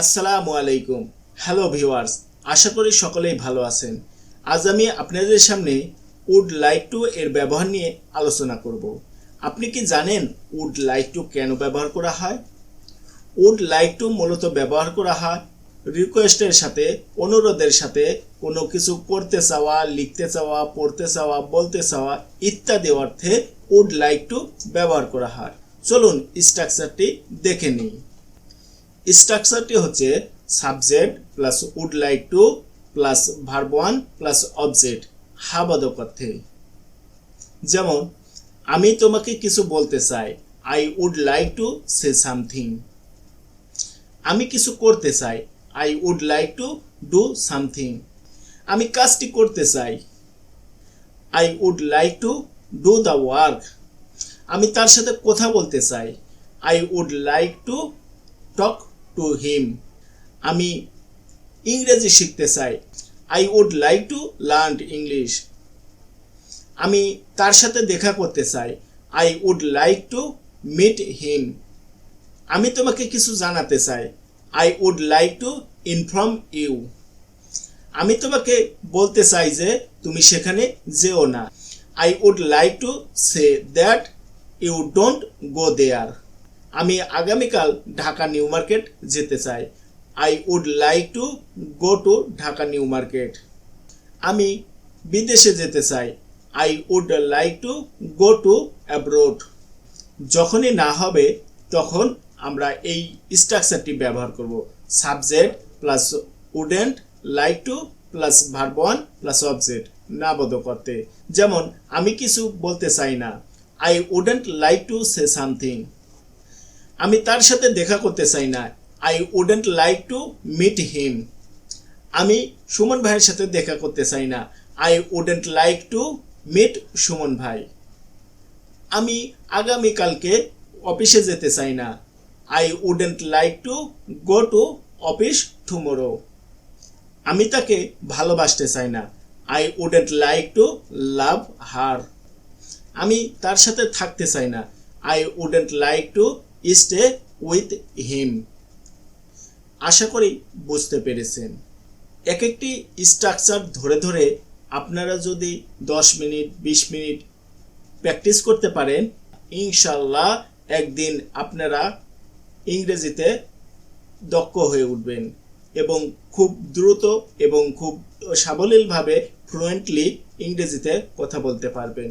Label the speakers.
Speaker 1: আসসালামু আলাইকুম। Hello viewers আশা করি সকলেই ভালো আছেন। আজ আমি আপনাদের সামনে উড লাইক টু এর ব্যবহার নিয়ে আলোচনা করব। আপনি কি জানেন উড লাইক টু কেন ব্যবহার করা হয়? উড লাইক টু মূলত ব্যবহার করা হয় রিকোয়েস্টের সাথে, অনুরোধের সাথে, কোনো কিছু করতে চাওয়া, লিখতে চাওয়া, পড়তে চাওয়া, বলতে চাওয়া ইত্যাদি অর্থে উড লাইক টু ব্যবহার করা হয়। চলুন স্ট্রাকচারটি দেখে নিই। স্ট্রাকচারটি হচ্ছে subject plus would like to plus verb one plus object হাবাদক অর্থে যেমন, আমি তোমাকে কিছু বলতে চাই। I would like to say something আমি কিছু করতে চাই। I would like to do something আমি কাজটি করতে চাই। I would like to do the work আমি তার সাথে কথা বলতে চাই। I would like to talk to him আমি ইংরেজি শিখতে চাই। I would like to learn English আমি তার সাথে দেখা করতে চাই। I would like to meet him আমি তোমাকে কিছু জানাতে চাই। I would like to inform you আমি তোমাকে বলতে চাই যে তুমি সেখানে যেও না। I would like to say that you don't go there আমি আগামীকাল ঢাকা নিউ মার্কেট যেতে চাই। I would like to go to Dhaka New Market. আমি বিদেশে যেতে চাই। I would like to go to abroad যখনই না হবে, তখন আমরা এই স্ট্রাকচারটি ব্যবহার করব। Subject plus wouldn't like to plus verb one plus object না বোধ করতে যেমন, আমি কিছু বলতে চাই না। I wouldn't like to say something আমি তার সাথে দেখা করতে চাই না। I wouldn't like to meet him আমি সুমন ভাইয়ের সাথে দেখা করতে চাই না। I wouldn't like to meet Suman bhai. আমি আগামীকালকে অফিসে যেতে চাই না। I wouldn't like to go to office tomorrow আমি তাকে ভালোবাসতে চাই না। I wouldn't like to love her আমি তার সাথে থাকতে চাই না। I wouldn't like to stay with him আশা করি বুঝতে পেরেছেন। এক একটি স্ট্রাকচার ধরে ধরে আপনারা যদি দশ মিনিট, বিশ মিনিট প্র্যাকটিস করতে পারেন, ইনশাল্লাহ একদিন আপনারা ইংরেজিতে দক্ষ হয়ে উঠবেন এবং খুব দ্রুত এবং খুব সাবলীলভাবে ফ্লুয়েন্টলি ইংরেজিতে কথা বলতে পারবেন।